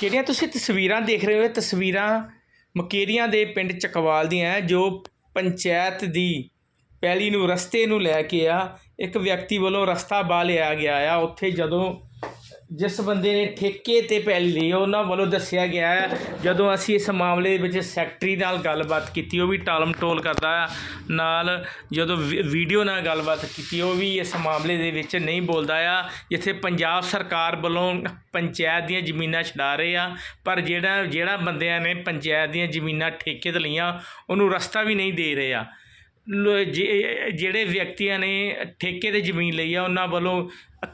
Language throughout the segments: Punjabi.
ਜਿਹੜੀਆਂ ਤੁਸੀਂ ਤਸਵੀਰਾਂ ਦੇਖ ਰਹੇ ਹੋ ਤਸਵੀਰਾਂ ਮਕੇਰੀਆਂ ਦੇ ਪਿੰਡ ਚਕਵਾਲ ਦੀਆਂ ਹੈ, ਜੋ ਪੰਚਾਇਤ ਦੀ ਪੈਲੀ ਨੂੰ ਰਸਤੇ ਨੂੰ ਲੈ ਕੇ ਆ ਇੱਕ ਵਿਅਕਤੀ ਵੱਲੋਂ ਰਸਤਾ ਬਾ ਲਿਆ ਗਿਆ ਆ। ਉੱਥੇ ਜਦੋਂ ਜਿਸ ਬੰਦੇ ਨੇ ਠੇਕੇ ਤੇ ਪੈਲੀ ਲਈ, ਉਹਨਾਂ ਵੱਲੋਂ ਦੱਸਿਆ ਗਿਆ ਹੈ, ਜਦੋਂ ਅਸੀਂ ਇਸ ਮਾਮਲੇ ਦੇ ਵਿੱਚ ਸੈਕਟਰੀ ਨਾਲ ਗੱਲਬਾਤ ਕੀਤੀ, ਉਹ ਵੀ ਟਾਲਮ ਟੋਲ ਕਰਦਾ ਆ ਨਾਲ ਜਦੋਂ ਵੀ- ਵੀਡੀਓ ਨਾਲ ਗੱਲਬਾਤ ਕੀਤੀ, ਉਹ ਵੀ ਇਸ ਮਾਮਲੇ ਦੇ ਵਿੱਚ ਨਹੀਂ ਬੋਲਦਾ ਆ, ਜਿੱਥੇ ਪੰਜਾਬ ਸਰਕਾਰ ਵੱਲੋਂ ਪੰਚਾਇਤ ਦੀਆਂ ਜ਼ਮੀਨਾਂ ਛਡਾ ਰਹੇ ਆ, ਪਰ ਜਿਹੜਾ ਜਿਹੜਾ ਬੰਦਿਆਂ ਨੇ ਪੰਚਾਇਤ ਦੀਆਂ ਜ਼ਮੀਨਾਂ ਠੇਕੇ ਤੇ ਲਈਆਂ, ਉਹਨੂੰ ਰਸਤਾ ਵੀ ਨਹੀਂ ਦੇ ਰਹੇ ਆ। ਲੋ- ਜੇ- ਜਿਹੜੇ ਵਿਅਕਤੀਆਂ ਨੇ ਠੇਕੇ ਤੇ ਜ਼ਮੀਨ ਲਈ ਆ ਉਹਨਾਂ ਵੱਲੋਂ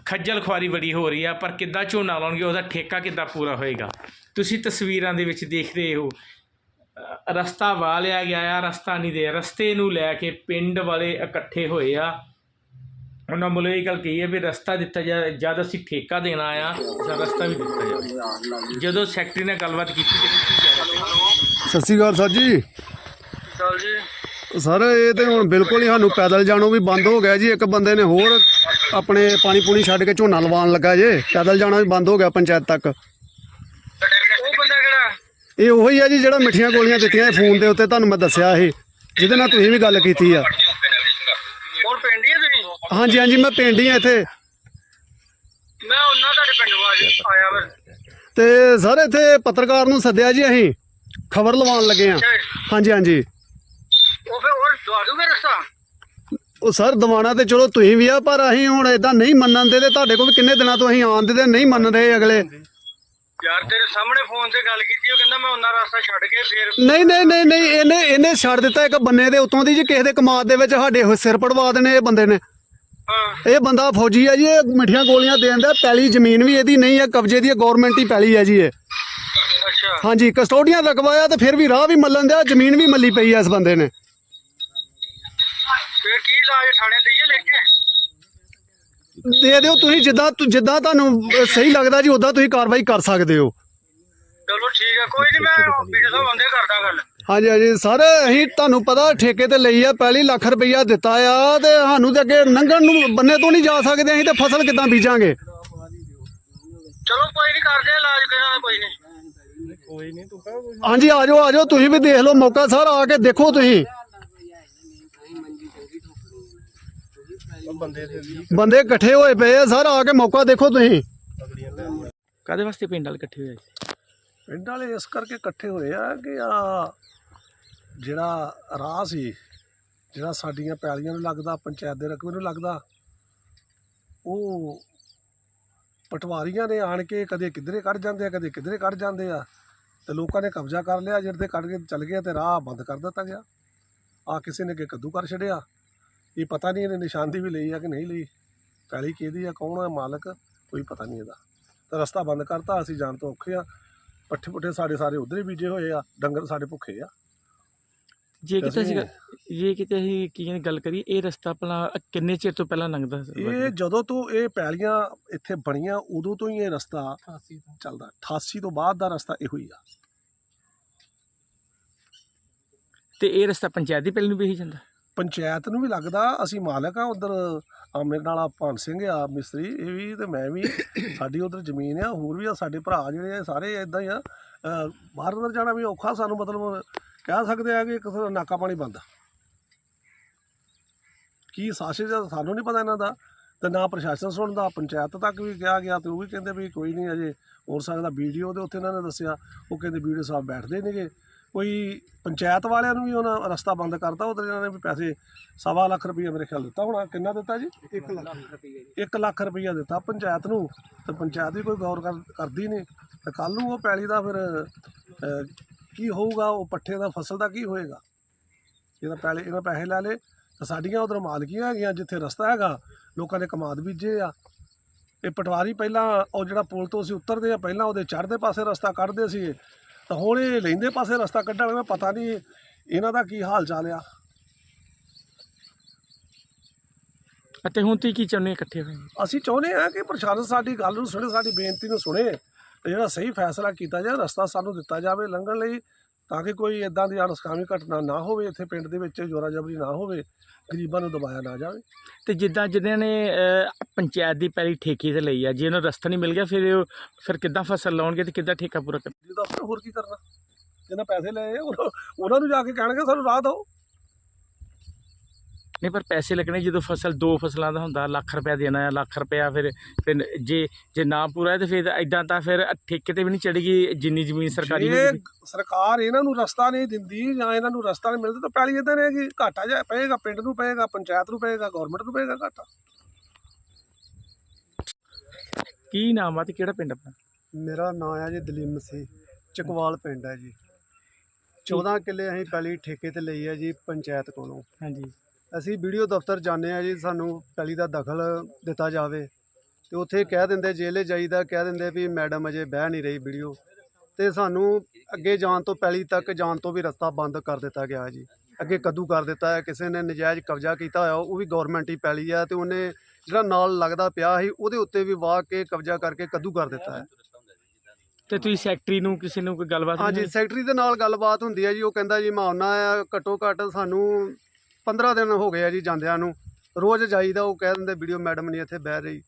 ਖੱਜਲ ਖੁਆਰੀ ਬੜੀ ਹੋ ਰਹੀ ਆ ਪਰ ਕਿੱਦਾਂ ਝੋਨਾ ਲਾਉਣਗੇ ਉਹਦਾ ਠੇਕਾ ਕਿੱਦਾਂ ਪੂਰਾ ਹੋਏਗਾ? ਤੁਸੀਂ ਤਸਵੀਰਾਂ ਦੇ ਵਿੱਚ ਦੇਖ ਰਹੇ ਹੋ ਰਸਤਾ ਵਾ ਲਿਆ ਗਿਆ ਆ ਰਸਤਾ ਨਹੀਂ ਦੇ ਰਸਤੇ ਨੂੰ ਲੈ ਕੇ ਪਿੰਡ ਵਾਲੇ ਇਕੱਠੇ ਹੋਏ ਆ। ਉਹਨਾਂ ਵੱਲੋਂ ਇਹ ਗੱਲ ਕਹੀ ਹੈ ਵੀ ਰਸਤਾ ਦਿੱਤਾ ਜਾ ਜਦ ਅਸੀਂ ਠੇਕਾ ਦੇਣਾ ਆ ਤਾਂ ਰਸਤਾ ਵੀ ਦਿੱਤਾ ਜਾਵੇ। ਜਦੋਂ ਸੈਕਟਰੀ ਨਾਲ ਗੱਲਬਾਤ ਕੀਤੀ ਤੇ ਕੀ ਕਹਿ ਰਹੇ ਸੀ? ਸਤਿ ਸ਼੍ਰੀ ਅਕਾਲ ਸਰ ਜੀ। ਚਲ ਜੀ। ਸਰ ਇਹ ਤੇ ਹੁਣ ਬਿਲਕੁਲ ਹੀ ਸਾਨੂੰ ਪੈਦਲ ਜਾਣੋਂ ਵੀ ਬੰਦ ਹੋ ਗਿਆ ਜੀ। ਇੱਕ ਬੰਦੇ ਨੇ ਹੋਰ ਆਪਣੇ ਪਾਣੀ ਪੂਣੀ ਛੱਡ ਕੇ ਝੋਨਾ ਲਵਾਉਣ ਲੱਗਾ ਜੇ। ਪੈਦਲ ਜਾਣਾ ਵੀ ਬੰਦ ਹੋ ਗਿਆ ਪੰਚਾਇਤ ਤੱਕ। ਉਹ ਬੰਦਾ ਕਿਹੜਾ? ਇਹ ਉਹੀ ਆ ਜੀ ਜਿਹੜਾ ਮਿੱਠੀਆਂ ਗੋਲੀਆਂ ਦਿੱਤੀਆਂ ਇਹ ਫੋਨ ਦੇ ਉੱਤੇ ਤੁਹਾਨੂੰ ਮੈਂ ਦੱਸਿਆ ਇਹ ਜਿਹਦੇ ਨਾਲ ਤੁਸੀਂ ਵੀ ਗੱਲ ਕੀਤੀ ਆ। ਹੁਣ ਪਿੰਡ ਹੀ ਆ ਤੁਸੀਂ? ਹਾਂਜੀ ਹਾਂਜੀ ਮੈਂ ਪਿੰਡ ਹੀ ਆ ਇੱਥੇ। ਮੈਂ ਉਹਨਾਂ ਤੁਹਾਡੇ ਪਿੰਡ ਵਾਜ ਆਇਆ ਵਾ। ਤੇ ਸਰ ਇੱਥੇ ਪੱਤਰਕਾਰ ਨੂੰ ਸੱਦਿਆ ਜੀ ਅਸੀਂ ਖਬਰ ਲਵਾਉਣ ਲੱਗੇ ਆ। ਹਾਂਜੀ ਹਾਂਜੀ। ਉਹ ਫਿਰ ਉਹ ਦਵਾ ਦੂਗੇ ਰਸਤਾ? ਉਹ ਸਰ ਦਿਵਾਣਾ ਤੇ ਚਲੋ ਤੁਸੀਂ ਵੀ ਆ ਪਰ ਅਸੀਂ ਹੁਣ ਇਦਾਂ ਨਹੀਂ ਮੰਨਣ ਦੇ ਤੇ ਤੁਹਾਡੇ ਕੋਲ ਵੀ ਕਿੰਨੇ ਦਿਨਾਂ ਤੋਂ ਅਸੀਂ ਆਉਣ ਦੇ ਤੇ ਨਹੀਂ ਮੰਨ ਰਹੇ ਅਗਲੇ? ਯਾਰ ਤੇਰੇ ਸਾਹਮਣੇ ਫੋਨ ਤੇ ਗੱਲ ਕੀਤੀ ਉਹ ਕਹਿੰਦਾ ਮੈਂ ਉਹਨਾਂ ਰਸਤਾ ਛੱਡ ਕੇ ਫਿਰ ਨਹੀਂ ਨਹੀਂ ਨਹੀਂ ਨਹੀਂ ਇਹਨੇ ਇਹਨੇ ਛੱਡ ਦਿੱਤਾ ਇੱਕ ਬੰਨੇ ਦੇ ਉਤੋਂ ਦੀ ਜੀ ਕਿਸੇ ਦੇ ਕਮਾਦ ਦੇ ਵਿੱਚ ਸਾਡੇ ਸਿਰ ਪੜਵਾ ਦੇਣੇ ਇਹ ਬੰਦੇ ਨੇ। ਹਾਂ। ਇਹ ਬੰਦਾ ਫੌਜੀ ਆ ਜੀ ਇਹ ਮਿੱਠੀਆਂ ਗੋਲੀਆਂ ਦੇਣ ਦਾ ਪੈਲੀ ਜ਼ਮੀਨ ਵੀ ਇਹਦੀ ਨਹੀਂ ਹੈ ਕਬਜ਼ੇ ਦੀ ਗਵਰਨਮੈਂਟ ਹੀ ਪੈਲੀ ਹੈ ਜੀ ਇਹ। ਅੱਛਾ। ਹਾਂਜੀ ਕਸਟੋਡੀਅਨ ਰਕਵਾਇਆ ਤੇ ਫਿਰ ਵੀ ਰਾਹ ਵੀ ਮੱਲਣ ਦਿਆ ਜ਼ਮੀਨ ਵੀ ਮੱਲੀ ਪਈ ਹੈ ਇਸ ਬੰਦੇ ਨੇ। ਫਿਰ ਕੀ ਇਲਾਜ ਥਾਣੇ ਦਈਏ ਲੈ ਕੇ? ਦੇ ਦਿਓ ਤੁਸੀਂ ਜਿੱਦਾਂ ਤੁ- ਜਿੱਦਾਂ ਤੁਹਾਨੂੰ ਸਹੀ ਲੱਗਦਾ ਜੀ ਉਦਾਂ ਤੁਸੀਂ ਕਾਰਵਾਈ ਕਰ ਸਕਦੇ ਹੋ। ਚਲੋ ਠੀਕ ਆ ਕੋਈ ਨਹੀਂ ਮੈਂ ਵੀਡੀਓ ਸਾਹਿਬ ਆਉਂਦੇ ਕਰਦਾ ਗੱਲ। ਹਾਂਜੀ ਹਾਂਜੀ। ਸਰ ਅਸੀਂ ਤੁਹਾਨੂੰ ਪਤਾ ਠੇਕੇ ਤੇ ਲਈ ਆ ਪਹਿਲੀ ਲੱਖ ਰੁਪਈਆ ਦਿੱਤਾ ਆ ਤੇ ਸਾਨੂੰ ਤੇ ਅੱਗੇ ਲੰਘਣ ਨੂੰ ਬੰਨੇ ਤੋਂ ਨਹੀਂ ਜਾ ਸਕਦੇ ਅਸੀਂ ਤੇ ਫਸਲ ਕਿੱਦਾਂ ਬੀਜਾਂਗੇ? ਚਲੋ ਕੋਈ ਨਹੀਂ ਕਰਦੇ ਆ ਇਲਾਜ ਕਿਸੇ ਦਾ ਕੋਈ ਨਹੀਂ ਹਾਂਜੀ ਆ ਜਾਓ ਆ ਜਾਓ ਤੁਸੀਂ ਵੀ ਦੇਖ ਲਓ ਮੌਕਾ। ਸਰ ਆ ਕੇ ਦੇਖੋ ਤੁਸੀਂ। ਬੰਦੇ ਇਕੱਠੇ ਹੋਏ ਪਏ ਆ ਸਰ ਆ ਕੇ ਮੌਕਾ ਦੇਖੋ ਤੁਸੀਂ। ਕਾਹਦੇ ਵਾਸਤੇ ਪਿੰਡ ਵਾਲੇ ਇਕੱਠੇ ਹੋਏ ਪਿੰਡ ਵਾਲੇ ਇਸ ਕਰਕੇ ਇਕੱਠੇ ਹੋਏ ਆ ਕਿ ਆ ਜਿਹੜਾ ਰਾਹ ਸੀ ਜਿਹੜਾ ਸਾਡੀਆਂ ਪੈਲੀਆਂ ਨੂੰ ਲੱਗਦਾ ਪੰਚਾਇਤ ਦੇ ਰਕਬੇ ਨੂੰ ਲੱਗਦਾ ਉਹ ਪਟਵਾਰੀਆਂ ਨੇ ਆਣ ਕੇ ਕਦੇ ਕਿਧਰੇ ਕੱਢ ਜਾਂਦੇ ਆ ਕਦੇ ਕਿਧਰੇ ਕੱਢ ਜਾਂਦੇ ਆ ਤੇ ਲੋਕਾਂ ਨੇ ਕਬਜ਼ਾ ਕਰ ਲਿਆ ਜਿਹੜੇ ਤੇ ਕੱਢ ਕੇ ਚੱਲ ਗਏ ਤੇ ਰਾਹ ਬੰਦ ਕਰ ਦਿੱਤਾ ਗਿਆ। ਆ ਕਿਸੇ ਨੇ ਕਿ ਕੱਦੂ ਕਰ ਛੜਿਆ ਇਹ ਪਤਾ ਨਹੀਂ ਇਹਨੇ ਨਿਸ਼ਾਨਦੀ ਵੀ ਲਈ ਆ ਕਿ ਨਹੀਂ ਲਈ ਪੈਲੀ ਕਿਹਦੀ ਆ ਕੌਣ ਆ ਮਾਲਕ ਕੋਈ ਪਤਾ ਨਹੀਂ ਇਹਦਾ। ਤਾਂ ਰਸਤਾ ਬੰਦ ਕਰਤਾ ਅਸੀਂ ਜਾਣ ਤੋਂ ਔਖੇ ਆ। ਪੱਠੇ ਪੁੱਠੇ ਸਾਡੇ ਸਾਰੇ ਉਧਰ ਹੀ ਬੀਜੇ ਹੋਏ ਆ ਡੰਗਰ ਸਾਡੇ ਭੁੱਖੇ ਆ। ਜੇ ਕਿਤੇ ਅਸੀਂ ਜੇ ਕਿਤੇ ਅਸੀਂ ਕੀ ਕਹਿੰਦੇ ਗੱਲ ਕਰੀਏ ਇਹ ਰਸਤਾ ਪਹਿਲਾਂ ਕਿੰਨੇ ਚਿਰ ਤੋਂ ਪਹਿਲਾਂ ਲੰਘਦਾ ਸੀ? ਇਹ ਜਦੋਂ ਤੋਂ ਇਹ ਪੈਲੀਆਂ ਇੱਥੇ ਬਣੀਆਂ ਉਦੋਂ ਤੋਂ ਹੀ ਇਹ ਰਸਤਾ ਚੱਲਦਾ। 88 ਤੋਂ ਬਾਅਦ ਦਾ ਰਸਤਾ ਇਹੋ ਹੀ ਆ। ਤੇ ਇਹ ਰਸਤਾ ਪੰਚਾਇਤ ਦੀ ਪਹਿਲ ਨੂੰ ਵੀ ਹੀ ਜਾਂਦਾ? ਪੰਚਾਇਤ ਨੂੰ ਵੀ ਲੱਗਦਾ ਅਸੀਂ ਮਾਲਕ ਆ, ਉਧਰ ਮੇਰੇ ਨਾਲ ਆ ਭਾਨ ਸਿੰਘ ਆ, ਮਿਸਤਰੀ, ਇਹ ਵੀ ਤੇ ਮੈਂ ਵੀ ਸਾਡੀ ਉਧਰ ਜ਼ਮੀਨ ਆ, ਹੋਰ ਵੀ ਆ ਸਾਡੇ ਭਰਾ ਜਿਹੜੇ ਆ ਸਾਰੇ ਇਦਾਂ ਹੀ ਆ। ਬਾਹਰ ਅੰਦਰ ਜਾਣਾ ਵੀ ਔਖਾ, ਸਾਨੂੰ ਮਤਲਬ ਕਹਿ ਸਕਦੇ ਆ ਕਿ ਇੱਕ ਨਾਕਾ ਪਾਣੀ ਬੰਦ ਕੀ ਸਾਸ਼ੇ ਦਾ ਸਾਨੂੰ ਨਹੀਂ ਪਤਾ ਇਹਨਾਂ ਦਾ ਤੇ ਨਾ ਪ੍ਰਸ਼ਾਸਨ ਸੁਣਦਾ ਪੰਚਾਇਤ ਤੱਕ ਵੀ ਕਿਹਾ ਗਿਆ ਤੇ ਉਹ ਵੀ ਕਹਿੰਦੇ ਵੀ ਕੋਈ ਨਹੀਂ ਅਜੇ ਹੋ ਸਕਦਾ ਵੀਡੀਓ ਦੇ ਉੱਤੇ ਇਹਨਾਂ ਨੇ ਦੱਸਿਆ, ਉਹ ਕਹਿੰਦੇ ਵੀਡੀਓ ਸਾਹਿਬ ਬੈਠਦੇ ਨੇਗੇ। ਕੋਈ ਪੰਚਾਇਤ ਵਾਲਿਆਂ ਨੂੰ ਵੀ ਉਹਨਾਂ ਰਸਤਾ ਬੰਦ ਕਰਤਾ ਉਹਦੇ ਇਹਨਾਂ ਨੇ ਵੀ ਪੈਸੇ ਸਵਾ ਲੱਖ ਰੁਪਈਆ ਮੇਰੇ ਖਿਆਲ ਦਿੱਤਾ ਹੋਣਾ। ਕਿੰਨਾ ਦਿੱਤਾ ਜੀ? 1 ਲੱਖ। ਰੁਪਈਆ 1 ਲੱਖ ਰੁਪਈਆ ਦਿੱਤਾ ਪੰਚਾਇਤ ਨੂੰ। ਤੇ ਪੰਚਾਇਤ ਵੀ ਕੋਈ ਗੌਰ ਕਰ- ਕਰਦੀ ਨਹੀਂ। ਤੇ ਕੱਲ ਨੂੰ ਉਹ ਪੈਲੀ ਦਾ ਫਿਰ ਕੀ ਹੋਊਗਾ, ਉਹ ਪੱਠੇ ਦਾ ਫਸਲ ਦਾ ਕੀ ਹੋਏਗਾ? ਇਹਦਾ ਪੈਲੇ ਇਹਨਾਂ ਪੈਸੇ ਲੈ ਲੇ ਤਾਂ ਸਾਡੀਆਂ ਉਧਰ ਮਾਲਕੀਆਂ ਹੈਗੀਆਂ, ਜਿੱਥੇ ਰਸਤਾ ਹੈਗਾ, ਲੋਕਾਂ ਨੇ ਕਮਾਦ ਬੀਜੇ ਆ। ਇਹ ਪਟਵਾਰੀ ਪਹਿਲਾਂ, ਉਹ ਜਿਹੜਾ ਪੁਲ ਤੋਂ ਅਸੀਂ ਉਤਰਦੇ ਆ, ਪਹਿਲਾਂ ਉਹਦੇ ਚੜ੍ਹਦੇ ਪਾਸੇ ਰਸਤਾ ਕੱਢਦੇ ਸੀ ਤਾਂ ਹੁਣ ਇਹ ਲੈਂਦੇ ਪਾਸੇ ਰਸਤਾ ਕੱਢਣ ਵਾਲੇ ਪਤਾ ਨਹੀਂ ਇਹਨਾਂ ਦਾ ਕੀ ਹਾਲ ਚਾਲ ਆ। ਅਤੇ ਹੁਣ ਤੁਸੀਂ ਕੀ ਚਾਹੁੰਦੇ ਹੋ ਇਕੱਠੇ ਹੋਏ? ਅਸੀਂ ਚਾਹੁੰਦੇ ਹਾਂ ਕਿ ਪ੍ਰਸ਼ਾਸਨ ਸਾਡੀ ਗੱਲ ਨੂੰ ਸੁਣੇ ਸਾਡੀ ਬੇਨਤੀ ਨੂੰ ਸੁਣੇ ਤੇ ਜਿਹੜਾ ਸਹੀ ਫੈਸਲਾ ਕੀਤਾ ਜਾਏ ਰਸਤਾ ਸਾਨੂੰ ਦਿੱਤਾ ਜਾਵੇ ਲੰਘਣ ਲਈ ਤਾਂ ਕਿ ਕੋਈ ਇਦਾਂ ਦੀ ਅਣਸਕਾਮੀ ਘਟਨਾ ਨਾ ਹੋਵੇ ਇੱਥੇ ਪਿੰਡ ਦੇ ਵਿੱਚ ਜੋਰਾ ਜਬਰੀ ਨਾ ਹੋਵੇ ਗਰੀਬਾਂ ਨੂੰ ਦਬਾਇਆ ਨਾ ਜਾਵੇ। ਤੇ ਜਿੱਦਾਂ ਜਿਨ੍ਹਾਂ ਨੇ ਅਹ, ਪੰਚਾਇਤ ਦੀ ਪਹਿਲੀ ਠੇਕੇ ਤੇ ਲਈ ਆ ਜੇ ਉਹਨੂੰ ਰਸਤਾ ਨਹੀਂ ਮਿਲ ਗਿਆ ਫਿਰ ਉਹ ਫਿਰ ਕਿੱਦਾਂ ਫਸਲ ਲਾਉਣਗੇ ਤੇ ਕਿੱਦਾਂ ਠੇਕਾ ਪੂਰਾ ਕਰ ਜੀ ਦਫ਼ਤਰ ਹੋਰ ਕੀ ਕਰਨਾ? ਜਿਹਨਾਂ ਪੈਸੇ ਲਏ ਆ, ਉਹਨਾਂ ਉਹਨਾਂ ਨੂੰ ਜਾ ਕੇ ਕਹਿਣਗੇ ਸਾਨੂੰ ਰਾਹ ਦਿਓ। ਨਹੀਂ ਪਰ ਪੈਸੇ ਲੱਗਣੇ ਜਦੋਂ ਫਸਲ ਦੋ ਫਸਲਾਂ ਦਾ ਹੁੰਦਾ ਲੱਖ ਰੁਪਇਆ ਦੇਣਾ ਹੈ ਲੱਖ ਰੁਪਇਆ ਫਿਰ ਫਿਰ ਜੇ ਜੇ ਨਾ ਪੂਰਾ ਹੈ ਤੇ ਫਿਰ ਇਦਾਂ ਤਾਂ ਫਿਰ ਠੇਕੇ ਤੇ ਵੀ ਨਹੀਂ ਚੜੇਗੀ ਜਿੰਨੀ ਜ਼ਮੀਨ ਸਰਕਾਰੀ ਜੇ ਸਰਕਾਰ ਇਹਨਾਂ ਨੂੰ ਰਸਤਾ ਨਹੀਂ ਦਿੰਦੀ ਜਾਂ ਇਹਨਾਂ ਨੂੰ ਰਸਤਾ ਨਹੀਂ ਮਿਲਦਾ ਤਾਂ ਪਹਿਲੀ ਇਦਾਂ ਰਹੇਗੀ ਘਾਟਾ ਜਾ ਪਏਗਾ ਪਿੰਡ ਨੂੰ ਪਏਗਾ ਪੰਚਾਇਤ ਨੂੰ ਪਏਗਾ ਗਵਰਨਮੈਂਟ ਨੂੰ ਪਏਗਾ ਘਾਟਾ। ਕੀ ਨਾਮ ਆ ਤੇ ਕਿਹੜਾ ਪਿੰਡ ਆਪਣਾ? ਮੇਰਾ ਨਾਮ ਹੈ ਜੀ ਦਲੀਪ ਮਸੀਹ ਚਕਵਾਲ ਪਿੰਡ ਹੈ ਜੀ। 14 ਕਿੱਲੇ ਅਸੀਂ ਪਹਿਲੀ ਠੇਕੇ ਤੇ ਲਈ ਹੈ ਜੀ ਪੰਚਾਇਤ ਕੋਲੋਂ। ਹਾਂਜੀ। ਅਸੀਂ ਵੀਡੀਓ ਦਫ਼ਤਰ ਜਾਂਦੇ ਆ ਜੀ ਸਾਨੂੰ ਪਹਿਲੀ ਦਾ ਦਖਲ ਦਿੱਤਾ ਜਾਵੇ ਤੇ ਉੱਥੇ ਕਹਿ ਦਿੰਦੇ ਜੇਲੇ ਜਾਈਦਾ ਕਹਿ ਦਿੰਦੇ ਵੀ ਮੈਡਮ ਅਜੇ ਬਹਿ ਨਹੀਂ ਰਹੀ ਵੀਡੀਓ ਤੇ ਸਾਨੂੰ ਅੱਗੇ ਜਾਣ ਤੋਂ ਪਹਿਲੀ ਤੱਕ ਜਾਣ ਤੋਂ ਵੀ ਰਸਤਾ ਬੰਦ ਕਰ ਦਿੱਤਾ ਗਿਆ ਜੀ ਅੱਗੇ ਕੱਦੂ ਕਰ ਦਿੱਤਾ ਹੈ ਕਿਸੇ ਨੇ ਨਜਾਇਜ਼ ਕਬਜ਼ਾ ਕੀਤਾ ਹੋਇਆ ਉਹ ਵੀ ਗਵਰਨਮੈਂਟ ਹੀ ਪੈਲੀ ਆ ਤੇ ਉਹਨੇ ਜਿਹੜਾ ਨਾਲ ਲੱਗਦਾ ਪਿਆ ਸੀ ਉਹਦੇ ਉੱਤੇ ਵੀ ਵਾਹ ਕੇ ਕਬਜ਼ਾ ਕਰਕੇ ਕੱਦੂ ਕਰ ਦਿੱਤਾ ਹੈ ਤੇ ਤੁਸੀਂ ਸੈਕਟਰੀ ਨੂੰ ਕਿਸੇ ਨੂੰ ਕੋਈ ਗੱਲਬਾਤ ਹਾਂਜੀ? ਸੈਕਟਰੀ ਦੇ ਨਾਲ ਗੱਲਬਾਤ ਹੁੰਦੀ ਹੈ ਜੀ ਉਹ ਕਹਿੰਦਾ ਜੀ ਮੈਂ ਆਉਣਾ ਆ ਘੱਟੋ ਘੱਟ ਸਾਨੂੰ 15 ਦਿਨ ਹੋ ਗਏ ਆ ਜੀ ਜਾਂਦਿਆਂ ਨੂੰ। ਰੋਜ਼ ਜਾਈਦਾ ਉਹ ਕਹਿ ਦਿੰਦੇ ਵੀਡੀਓ ਮੈਡਮ ਨਹੀਂ ਇੱਥੇ ਬਹਿ ਰਹੀ।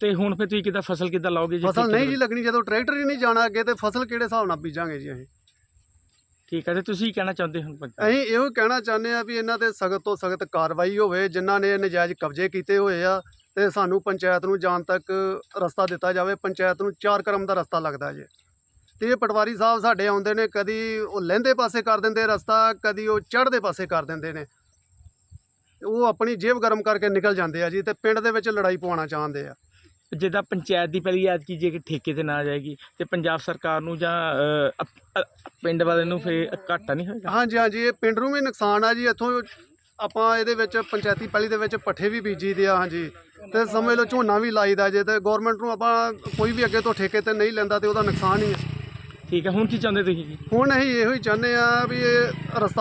ਤੇ ਹੁਣ ਫਿਰ ਤੁਸੀਂ ਕਿੱਦਾਂ ਫਸਲ ਕਿੱਦਾਂ ਲਾਓਗੇ ਜੇ? ਫਸਲ ਨਹੀਂ ਜੀ ਲੱਗਣੀ ਜਦੋਂ ਟਰੈਕਟਰ ਹੀ ਨਹੀਂ ਜਾਣਾ ਅੱਗੇ ਤੇ ਫਸਲ ਕਿਹੜੇ ਹਿਸਾਬ ਨਾਲ ਬੀਜਾਂਗੇ ਜੀ ਅਸੀਂ? ਠੀਕ ਹੈ ਤੇ ਤੁਸੀਂ ਕਹਿਣਾ ਚਾਹੁੰਦੇ ਹੋ ਅਸੀਂ ਇਹੋ ਕਹਿਣਾ ਚਾਹੁੰਦੇ ਆ ਵੀ ਇਹਨਾਂ ਤੇ ਸਖਤ ਤੋਂ ਸਖਤ ਕਾਰਵਾਈ ਹੋਵੇ ਜਿਨ੍ਹਾਂ ਨੇ ਨਜਾਇਜ਼ ਕਬਜ਼ੇ ਕੀਤੇ ਹੋਏ ਆ ਤੇ ਸਾਨੂੰ ਪੰਚਾਇਤ ਨੂੰ ਜਾਣ ਤੱਕ ਰਸਤਾ ਦਿੱਤਾ ਜਾਵੇ। ਪੰਚਾਇਤ ਨੂੰ ਚਾਰ ਕਰਮ ਦਾ ਰਸਤਾ ਲੱਗਦਾ ਜੇ। ਤੇ ਪਟਵਾਰੀ ਸਾਹਿਬ ਸਾਡੇ ਆਉਂਦੇ ਨੇ ਕਦੀ ਉਹ ਲਹਿੰਦੇ ਪਾਸੇ ਕਰ ਦਿੰਦੇ ਰਸਤਾ ਕਦੀ ਉਹ ਚੜ੍ਹਦੇ ਪਾਸੇ ਕਰ ਦਿੰਦੇ ਨੇ। ਉਹ ਆਪਣੀ ਜੇਬ ਗਰਮ ਕਰਕੇ ਨਿਕਲ ਜਾਂਦੇ ਆ ਜੀ ਤੇ ਪਿੰਡ ਦੇ ਵਿੱਚ ਲੜਾਈ ਪਵਾਉਣਾ ਚਾਹੁੰਦੇ ਆ। ਜਿੱਦਾਂ ਪੰਚਾਇਤ ਦੀ ਪਹਿਲੀ ਯਾਦ ਕੀ ਜੇ ਠੇਕੇ ਤੇ ਨਾ ਜਾਏਗੀ ਤੇ ਪੰਜਾਬ ਸਰਕਾਰ ਨੂੰ ਜਾਂ ਪਿੰਡ ਵਾਲੇ ਨੂੰ ਫਿਰ ਘਾਟਾ ਨਹੀਂ ਹੋਏਗਾ? ਹਾਂਜੀ ਹਾਂਜੀ ਇਹ ਪਿੰਡ ਨੂੰ ਵੀ ਨੁਕਸਾਨ ਆ ਜੀ ਇੱਥੋਂ ਆਪਾਂ ਇਹਦੇ ਵਿੱਚ ਪੰਚਾਇਤੀ ਪੈਲੀ ਦੇ ਵਿੱਚ ਪੱਠੇ ਵੀ ਬੀਜੀ ਦੇ ਆ ਹਾਂਜੀ। ਤੇ ਸਮਝ ਲਓ ਝੋਨਾ ਵੀ ਲਾਈਦਾ ਜੇ ਤੇ ਗਵਰਨਮੈਂਟ ਨੂੰ ਆਪਾਂ ਕੋਈ ਵੀ ਅੱਗੇ ਤੋਂ ਠੇਕੇ ਤੇ ਨਹੀਂ ਲੈਂਦਾ ਤੇ ਉਹਦਾ ਨੁਕਸਾਨ ਹੀ ਹੈ ਠੀਕ ਹੈ, ਹੁਣ ਕੀ ਚਾਹੁੰਦੇ ਤੁਸੀਂ ਹੁਣ ਅਸੀਂ ਇਹੋ ਹੀ ਚਾਹੁੰਦੇ ਆ ਵੀ ਇਹ ਰਸਤਾ